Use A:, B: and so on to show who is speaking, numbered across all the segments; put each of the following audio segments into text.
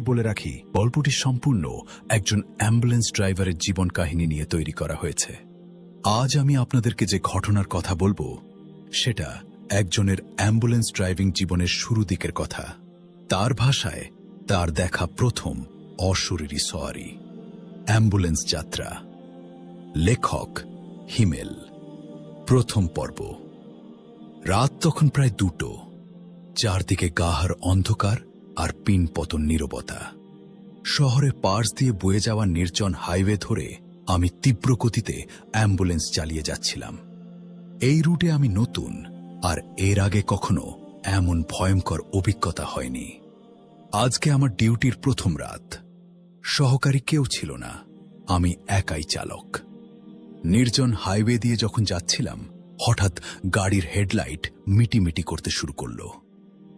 A: বলে রাখি, গল্পটি সম্পূর্ণ একজন অ্যাম্বুলেন্স ড্রাইভারের জীবন কাহিনী নিয়ে তৈরি করা হয়েছে। আজ আমি আপনাদেরকে যে ঘটনার কথা বলব, সেটা একজনের অ্যাম্বুলেন্স ড্রাইভিং জীবনের শুরু দিকের কথা। তার ভাষায় তার দেখা প্রথম অশরীরী সওয়ারি অ্যাম্বুলেন্স যাত্রা। লেখক হিমেল। প্রথম পর্ব। রাত তখন প্রায় দুটো। চারদিকে গাহার অন্ধকার আর পিন পতন নীরবতা। শহরে পার্স দিয়ে বয়ে যাওয়া নির্জন হাইওয়ে ধরে আমি তীব্র গতিতে অ্যাম্বুলেন্স চালিয়ে যাচ্ছিলাম। এই রুটে আমি নতুন, আর এর আগে কখনো এমন ভয়ঙ্কর অভিজ্ঞতা হয়নি। আজকে আমার ডিউটির প্রথম রাত। সহকারী কেউ ছিল না, আমি একাই চালক। নির্জন হাইওয়ে দিয়ে যখন যাচ্ছিলাম, হঠাৎ গাড়ির হেডলাইট মিটিমিটি করতে শুরু করল।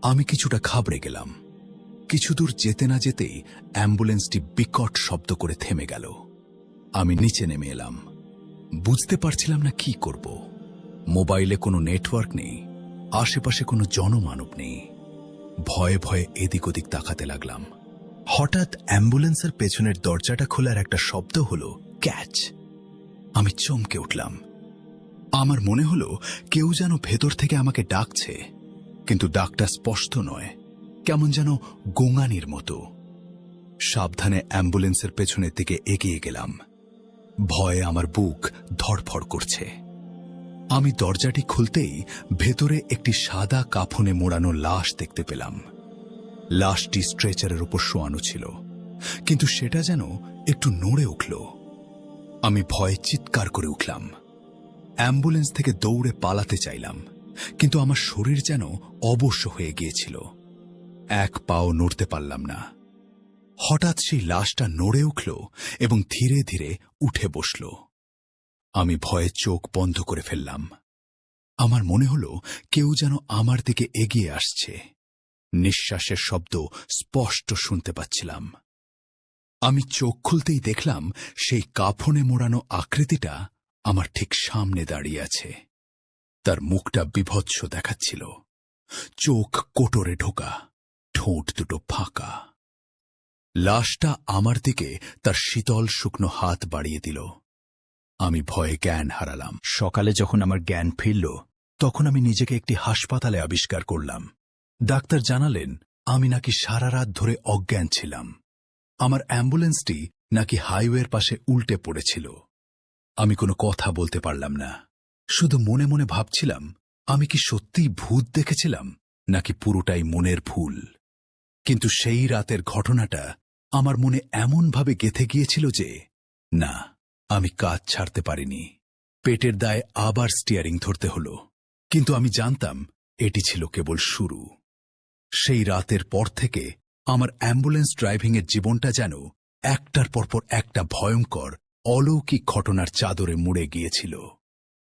A: আমি কিছুটা ঘাবড়ে গেলাম। কিছু দূর যেতে না যেতেই অ্যাম্বুলেন্সটি বিকট শব্দ করে থেমে গেল। আমি নিচে নেমে এলাম। বুঝতে পারছিলাম না কি করব। মোবাইলে কোনো নেটওয়ার্ক নেই, আশেপাশে কোনো জনমানব নেই। ভয়ে ভয়ে এদিক ওদিক তাকাতে লাগলাম। হঠাৎ অ্যাম্বুলেন্সের পেছনের দরজাটা খোলার একটা শব্দ হলো, ক্যাচ! আমি চমকে উঠলাম। আমার মনে হলো কেউ যেন ভেতর থেকে আমাকে ডাকছে, কিন্তু ডাকটা স্পষ্ট নয়। কেমন যেন গোঙানির মতো। সাবধানে অ্যাম্বুলেন্সের পেছনের দিকে এগিয়ে গেলাম। ভয়ে আমার বুক ধড়ফড় করছে। আমি দরজাটি খুলতেই ভেতরে একটি সাদা কাফনে মোড়ানো লাশ দেখতে পেলাম। লাশটি স্ট্রেচারের উপর শোয়ানো ছিল, কিন্তু সেটা যেন একটু নড়ে উঠল। আমি ভয়ে চিৎকার করে উঠলাম। অ্যাম্বুলেন্স থেকে দৌড়ে পালাতে চাইলাম, কিন্তু আমার শরীর যেন অবশ্য হয়ে গিয়েছিল। এক পাও নড়তে পারলাম না। হঠাৎ সেই লাশটা নড়ে উঠল এবং ধীরে ধীরে উঠে বসল। আমি ভয়ে চোখ বন্ধ করে ফেললাম। আমার মনে হল কেউ যেন আমার দিকে এগিয়ে আসছে। নিঃশ্বাসের শব্দ স্পষ্ট শুনতে পাচ্ছিলাম। আমি চোখ খুলতেই দেখলাম সেই কাফনে মোড়ানো আকৃতিটা আমার ঠিক সামনে দাঁড়িয়ে আছে। তার মুখটা বিভৎস দেখাচ্ছিল। চোখ কোটরে ঢোকা। ঠোঁট দুটো ফাঁকা। লাশটা আমার দিকে তার শীতল শুকনো হাত বাড়িয়ে দিল। আমি ভয়ে জ্ঞান হারালাম। সকালে যখন আমার জ্ঞান ফিরল, তখন আমি নিজেকে একটি হাসপাতালে আবিষ্কার করলাম। ডাক্তার জানালেন, আমি নাকি সারা রাত ধরে অজ্ঞান ছিলাম। আমার অ্যাম্বুলেন্সটি নাকি হাইওয়ের পাশে উল্টে পড়েছিল। আমি কোনো কথা বলতে পারলাম না। শুধু মনে মনে ভাবছিলাম, আমি কি সত্যিই ভূত দেখেছিলাম, নাকি পুরোটাই মনের ভুল? কিন্তু সেই রাতের ঘটনাটা আমার মনে এমনভাবে গেথে গিয়েছিল যে, না, আমি কাজ ছাড়তে পারিনি। পেটের দায়ে আবার স্টিয়ারিং ধরতে হলো। কিন্তু আমি জানতাম এটি ছিল কেবল শুরু। সেই রাতের পর থেকে আমার অ্যাম্বুলেন্স ড্রাইভিংয়ের জীবনটা যেন একটার পরপর একটা ভয়ঙ্কর, অলৌকিক ঘটনার চাদরে মুড়ে গিয়েছিল।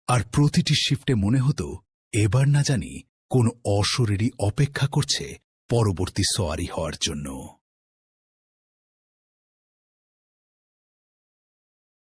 A: আর প্রতিটি শিফটে মনে হতো, এবার না জানি কোন অশরীরই অপেক্ষা করছে পরবর্তী সোয়ারি হওয়ার জন্য।